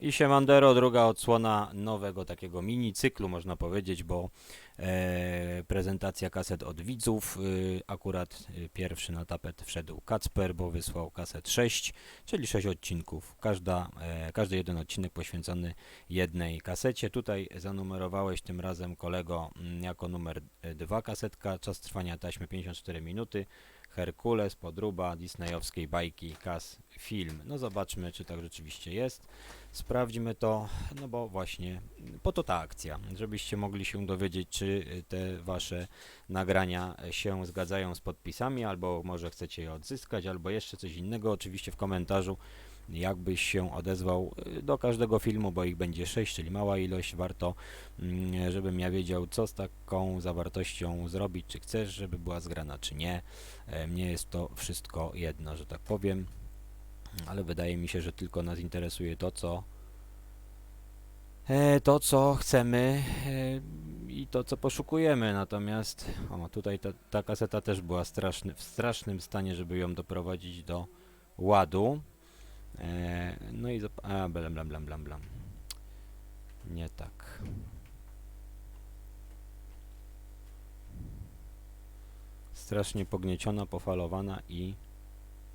I Siemandero, druga odsłona nowego takiego mini cyklu, można powiedzieć, bo e, prezentacja kaset od widzów. Y, akurat y, pierwszy na tapet wszedł Kacper, bo wysłał kaset 6, czyli 6 odcinków. Każda, e, każdy jeden odcinek poświęcony jednej kasecie. Tutaj zanumerowałeś tym razem kolego mm, jako numer 2 kasetka. Czas trwania taśmy 54 minuty. Herkules, podruba, disneyowskiej bajki, kas, film. No zobaczmy, czy tak rzeczywiście jest. Sprawdźmy to, no bo właśnie po to ta akcja, żebyście mogli się dowiedzieć, czy te wasze nagrania się zgadzają z podpisami, albo może chcecie je odzyskać, albo jeszcze coś innego. Oczywiście w komentarzu jakbyś się odezwał y, do każdego filmu, bo ich będzie 6, czyli mała ilość, warto, mm, żebym ja wiedział, co z taką zawartością zrobić, czy chcesz, żeby była zgrana, czy nie. E, Mnie jest to wszystko jedno, że tak powiem, ale wydaje mi się, że tylko nas interesuje to, co e, to, co chcemy e, i to, co poszukujemy. Natomiast o, tutaj ta, ta kaseta też była straszny, w strasznym stanie, żeby ją doprowadzić do ładu. E, no i zap- a, blam, blam, blam, blam, blam. Nie tak. Strasznie pognieciona, pofalowana i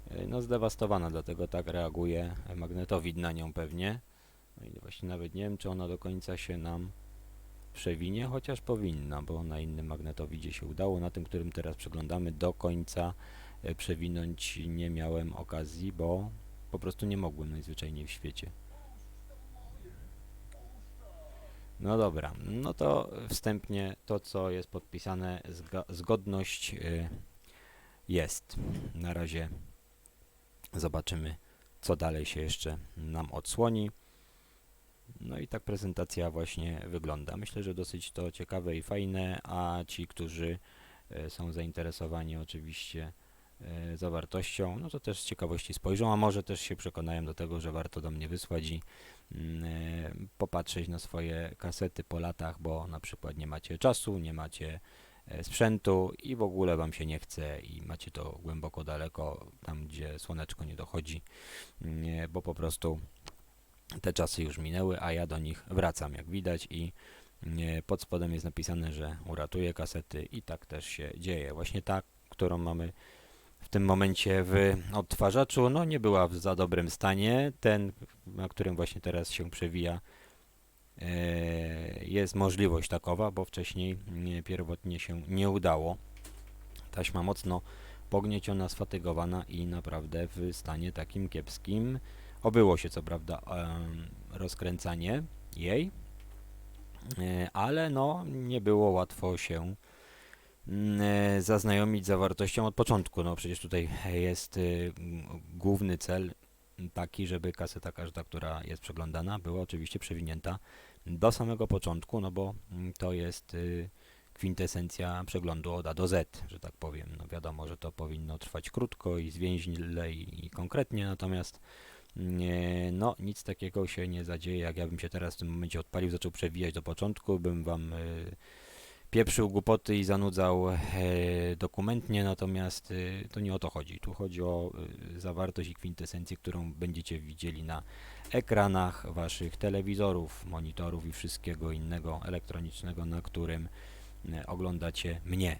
e, no zdewastowana, dlatego tak reaguje magnetowid na nią pewnie. No i właśnie nawet nie wiem, czy ona do końca się nam przewinie, chociaż powinna, bo na innym magnetowidzie się udało. Na tym, którym teraz przeglądamy, do końca e, przewinąć nie miałem okazji, bo po prostu nie mogłem najzwyczajniej w świecie. No dobra, no to wstępnie to, co jest podpisane, zgodność y, jest. Na razie zobaczymy, co dalej się jeszcze nam odsłoni. No i tak prezentacja właśnie wygląda. Myślę, że dosyć to ciekawe i fajne, a ci, którzy e, są zainteresowani oczywiście zawartością, no to też z ciekawości spojrzą, a może też się przekonają do tego, że warto do mnie wysłać i mm, e, popatrzeć na swoje kasety po latach, bo na przykład nie macie czasu, nie macie e, sprzętu i w ogóle wam się nie chce i macie to głęboko daleko, tam gdzie słoneczko nie dochodzi, mm, bo po prostu te czasy już minęły, a ja do nich wracam, jak widać i e, pod spodem jest napisane, że uratuję kasety i tak też się dzieje. Właśnie ta, którą mamy w tym momencie w odtwarzaczu, no nie była w za dobrym stanie. Ten, na którym właśnie teraz się przewija, e, jest możliwość takowa, bo wcześniej nie, pierwotnie się nie udało. Taśma mocno pognieciona, sfatygowana i naprawdę w stanie takim kiepskim. Obyło się co prawda em, rozkręcanie jej, e, ale no nie było łatwo się mm, e, zaznajomić z zawartością od początku. No przecież tutaj jest y, główny cel taki, żeby kaseta każda, która jest przeglądana, była oczywiście przewinięta do samego początku, no bo mm, to jest y, kwintesencja przeglądu od A do Z, że tak powiem. No wiadomo, że to powinno trwać krótko i zwięźle i, i konkretnie, natomiast nie, no nic takiego się nie zadzieje, jak ja bym się teraz w tym momencie odpalił, zaczął przewijać do początku, bym wam y, pieprzył głupoty i zanudzał e, dokumentnie, natomiast y, to nie o to chodzi. Tu chodzi o y, zawartość i kwintesencję, którą będziecie widzieli na ekranach waszych telewizorów, monitorów i wszystkiego innego elektronicznego, na którym e, oglądacie mnie.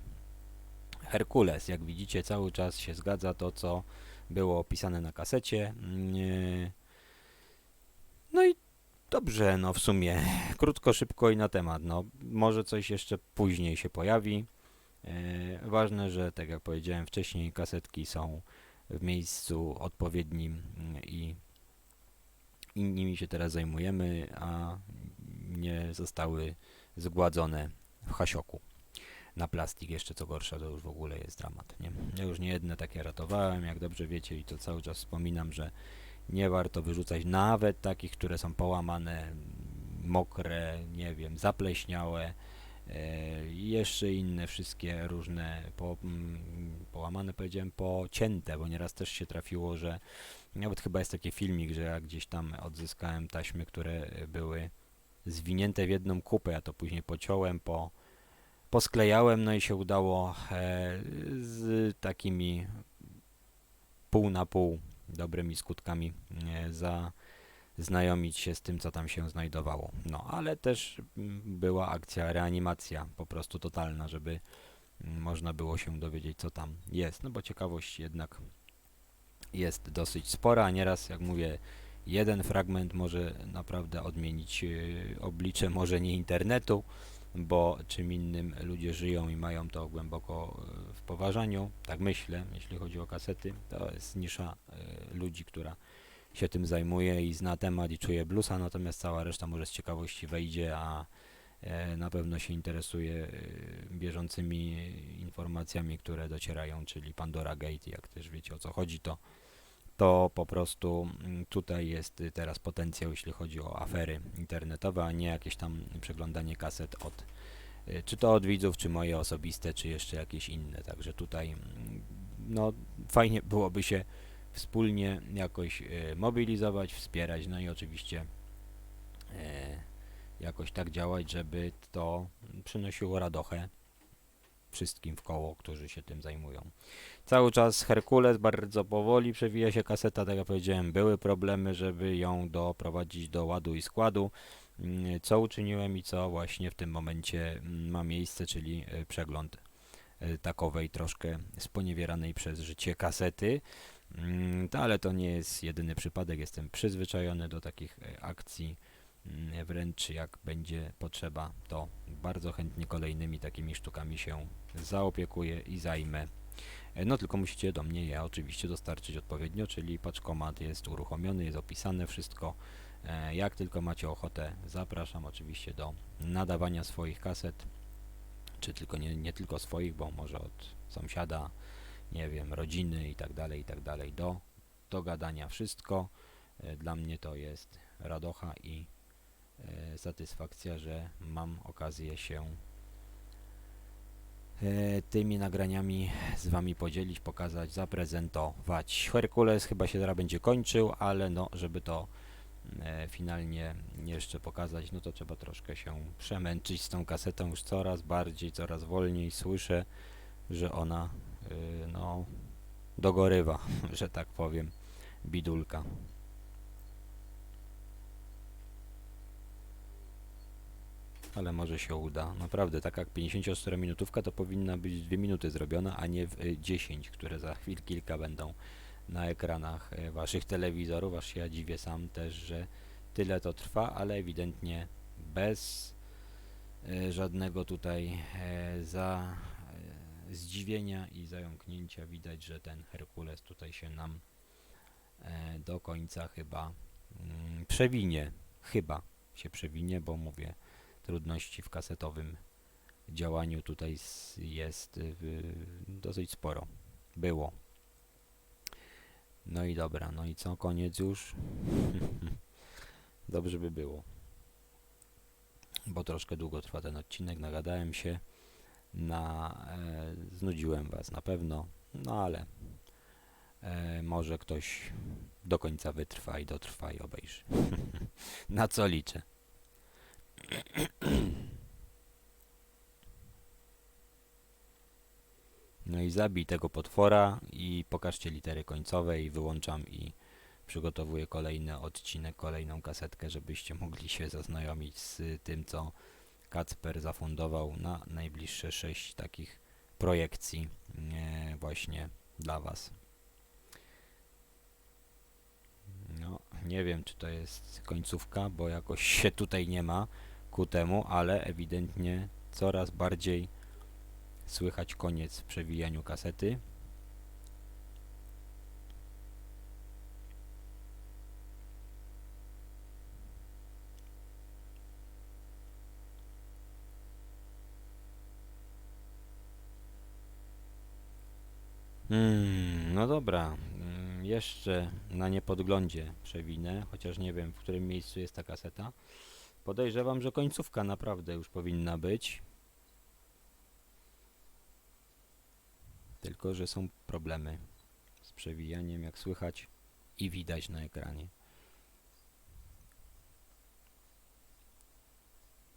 Herkules, jak widzicie, cały czas się zgadza to, co było opisane na kasecie. Mm, e, No i dobrze, no w sumie krótko, szybko i na temat. No, może coś jeszcze później się pojawi. E, Ważne, że tak jak powiedziałem wcześniej, kasetki są w miejscu odpowiednim mm, i, nimi się teraz zajmujemy, a nie zostały zgładzone w hasioku. Na plastik jeszcze co gorsza, to już w ogóle jest dramat, nie? Ja już nie jedne takie ratowałem, jak dobrze wiecie i to cały czas wspominam, że nie warto wyrzucać nawet takich, które są połamane, mokre, nie wiem, zapleśniałe, e, i jeszcze inne wszystkie różne po, mm, połamane, powiedziałem, pocięte, bo nieraz też się trafiło, że nawet chyba jest taki filmik, że ja gdzieś tam odzyskałem taśmy, które były zwinięte w jedną kupę, ja to później pociąłem, po, posklejałem, no i się udało e, z takimi pół na pół dobrymi skutkami e, za, znajomić się z tym, co tam się znajdowało. No, ale też mm, była akcja reanimacja, po prostu totalna, żeby mm, można było się dowiedzieć, co tam jest. No bo ciekawość jednak jest dosyć spora, nieraz, jak mówię, jeden fragment może naprawdę odmienić yy, oblicze, może nie internetu, bo czym innym ludzie żyją i mają to głęboko yy, w poważaniu, tak myślę, jeśli chodzi o kasety. To jest nisza yy, ludzi, która się tym zajmuje i zna temat i czuje bluesa, natomiast cała reszta może z ciekawości wejdzie, a e, na pewno się interesuje e, bieżącymi informacjami, które docierają, czyli Pandora Gate, jak też wiecie o co chodzi, to, to po prostu mm, tutaj jest y, teraz potencjał, jeśli chodzi o afery internetowe, a nie jakieś tam przeglądanie kaset od y, czy to od widzów, czy moje osobiste, czy jeszcze jakieś inne. Także tutaj mm, no fajnie byłoby się wspólnie jakoś e, mobilizować, wspierać, no i oczywiście e, jakoś tak działać, żeby to przynosiło radochę wszystkim w koło, którzy się tym zajmują. Cały czas Herkules bardzo powoli przewija się kaseta, tak jak powiedziałem, były problemy, żeby ją doprowadzić do ładu i składu. Mm, Co uczyniłem i co właśnie w tym momencie mm, ma miejsce, czyli e, przegląd e, takowej troszkę sponiewieranej przez życie kasety. Mm, ale to nie jest jedyny przypadek. Jestem przyzwyczajony do takich e, akcji. Mm, Wręcz jak będzie potrzeba, to bardzo chętnie kolejnymi takimi sztukami się zaopiekuję i zajmę. E, No tylko musicie do mnie je oczywiście dostarczyć odpowiednio, czyli paczkomat jest uruchomiony, jest opisane wszystko. E, Jak tylko macie ochotę, zapraszam oczywiście do nadawania swoich kaset, czy tylko nie, nie tylko swoich, bo może od sąsiada, nie wiem, rodziny i tak dalej, i tak dalej, do dogadania wszystko. E, Dla mnie to jest radocha i satysfakcja, że mam okazję się e, tymi nagraniami z Wami podzielić, pokazać, zaprezentować. Herkules chyba się zaraz będzie kończył, ale no, żeby to e, finalnie jeszcze pokazać, no to trzeba troszkę się przemęczyć z tą kasetą już coraz bardziej, coraz wolniej słyszę, że ona no dogorywa, że tak powiem, bidulka. Ale może się uda. Naprawdę, taka 54 minutówka to powinna być 2 minuty zrobiona, a nie w y, 10, które za chwil kilka będą na ekranach y, waszych telewizorów, aż ja dziwię sam też, że tyle to trwa, ale ewidentnie bez y, żadnego tutaj e, za e, zdziwienia i zająknięcia widać, że ten Herkules tutaj się nam e, do końca chyba mm, przewinie. Chyba się przewinie, bo mówię, trudności w kasetowym działaniu tutaj jest y, dosyć sporo. Było. No i dobra, no i co, koniec już? Dobrze by było. Bo troszkę długo trwa ten odcinek, nagadałem się, na, e, znudziłem Was na pewno, no ale e, może ktoś do końca wytrwa i dotrwa i obejrzy. na co liczę? No i zabij tego potwora i pokażcie litery końcowe i wyłączam i przygotowuję kolejny odcinek, kolejną kasetkę, żebyście mogli się zaznajomić z tym, co Kacper zafundował na najbliższe sześć takich projekcji e, właśnie dla Was. No, nie wiem, czy to jest końcówka, bo jakoś się tutaj nie ma ku temu, ale ewidentnie coraz bardziej słychać koniec w przewijaniu kasety. Hmm, no dobra, jeszcze na niepodglądzie przewinę, chociaż nie wiem w którym miejscu jest ta kaseta. Podejrzewam, że końcówka naprawdę już powinna być. Tylko, że są problemy z przewijaniem, jak słychać i widać na ekranie.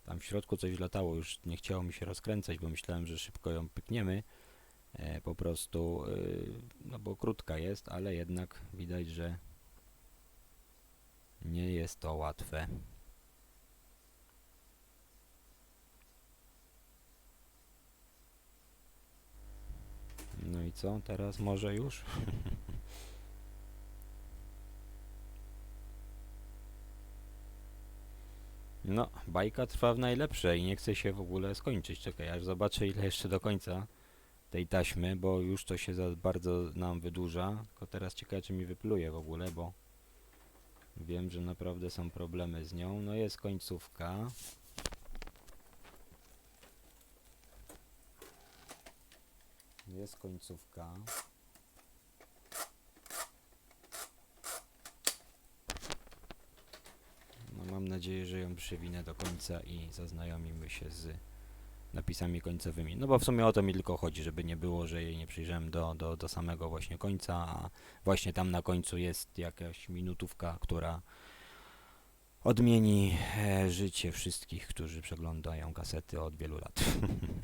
Tam w środku coś latało, już nie chciało mi się rozkręcać, bo myślałem, że szybko ją pykniemy. E, po prostu, y, no bo krótka jest, ale jednak widać, że Nie jest to łatwe. No i co? Teraz może już? No, bajka trwa w najlepsze i nie chce się w ogóle skończyć. Czekaj, aż zobaczę ile jeszcze do końca tej taśmy, bo już to się za bardzo nam wydłuża. Tylko teraz ciekawe czy mi wypluje w ogóle, bo wiem, że naprawdę są problemy z nią. No jest końcówka. Jest końcówka. No mam nadzieję, że ją przewinę do końca i zaznajomimy się z napisami końcowymi. No bo w sumie o to mi tylko chodzi, żeby nie było, że jej nie przyjrzałem do, do, do samego właśnie końca, a właśnie tam na końcu jest jakaś minutówka, która odmieni e, życie wszystkich, którzy przeglądają kasety od wielu lat.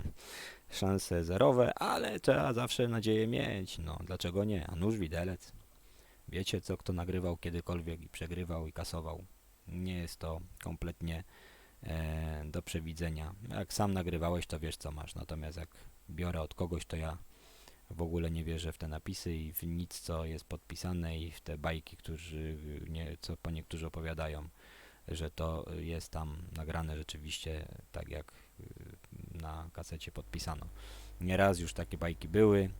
Szanse zerowe, ale trzeba zawsze nadzieję mieć. No, dlaczego nie? A nóż widelec. Wiecie co kto nagrywał kiedykolwiek i przegrywał i kasował. Nie jest to kompletnie e, do przewidzenia. Jak sam nagrywałeś, to wiesz co masz. Natomiast jak biorę od kogoś, to ja w ogóle nie wierzę w te napisy i w nic, co jest podpisane i w te bajki, którzy, nie, co po niektórzy opowiadają, że to jest tam nagrane rzeczywiście tak, jak na kasecie podpisano. Nieraz już takie bajki były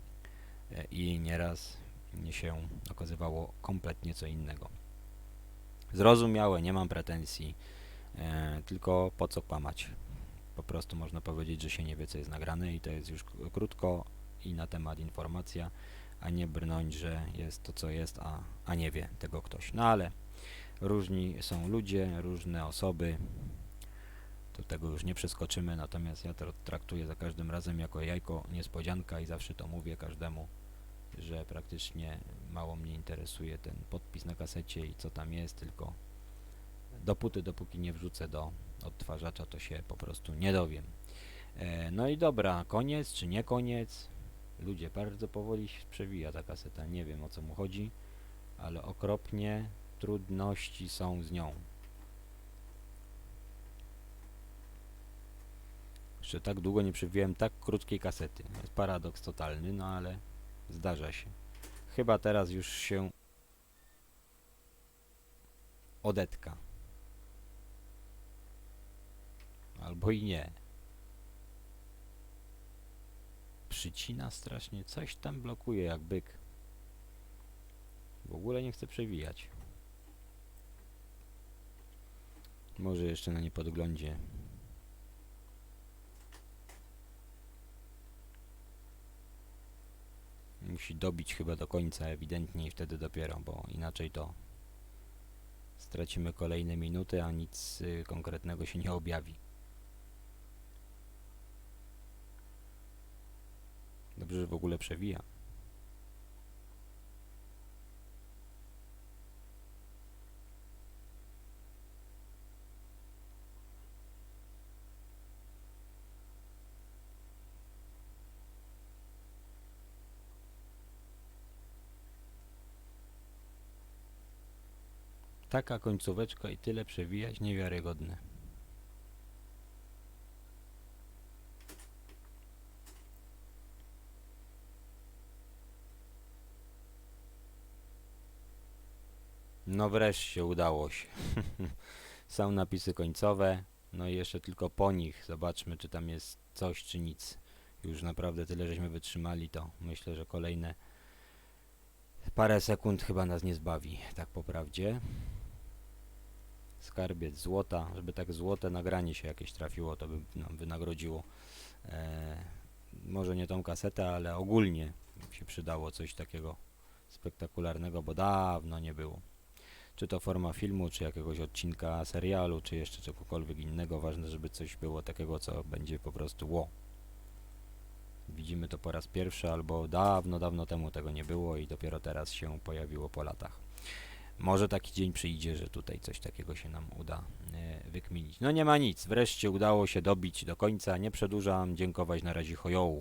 e, i nieraz się okazywało kompletnie co innego. Zrozumiałe, nie mam pretensji, e, tylko po co kłamać? Po prostu można powiedzieć, że się nie wie, co jest nagrane i to jest już krótko i na temat informacja, a nie brnąć, że jest to, co jest, a, a nie wie tego ktoś. No ale różni są ludzie, różne osoby, do tego już nie przeskoczymy, natomiast ja to traktuję za każdym razem jako jajko niespodzianka i zawsze to mówię każdemu, że praktycznie mało mnie interesuje ten podpis na kasecie i co tam jest, tylko dopóty, dopóki nie wrzucę do odtwarzacza, to się po prostu nie dowiem. E, no i dobra, koniec czy nie koniec? Ludzie, bardzo powoli się przewija ta kaseta, nie wiem o co mu chodzi, ale okropnie trudności są z nią. Jeszcze tak długo nie przewijałem tak krótkiej kasety. Jest paradoks totalny, no ale zdarza się. Chyba teraz już się odetka. Albo i nie. Przycina strasznie, coś tam blokuje jak byk. W ogóle nie chce przewijać. Może jeszcze na niepodglądzie. Musi dobić chyba do końca ewidentnie i wtedy dopiero, bo inaczej to stracimy kolejne minuty, a nic y, konkretnego się nie objawi. Dobrze, że w ogóle przewija. Taka końcóweczka i tyle przewijać niewiarygodne. No wreszcie udało się. Są napisy końcowe, no i jeszcze tylko po nich zobaczmy, czy tam jest coś, czy nic. Już naprawdę tyle żeśmy wytrzymali, to myślę, że kolejne parę sekund chyba nas nie zbawi, tak po prawdzie. Skarbiec złota, żeby tak złote nagranie się jakieś trafiło, to by nam wynagrodziło. E, może nie tą kasetę, ale ogólnie się przydało coś takiego spektakularnego, bo dawno nie było. Czy to forma filmu, czy jakiegoś odcinka serialu, czy jeszcze czegokolwiek innego. Ważne, żeby coś było takiego, co będzie po prostu ło. Widzimy to po raz pierwszy, albo dawno, dawno temu tego nie było i dopiero teraz się pojawiło po latach. Może taki dzień przyjdzie, że tutaj coś takiego się nam uda e, wykminić. No nie ma nic, wreszcie udało się dobić do końca. Nie przedłużam, dziękować na razie hojołu.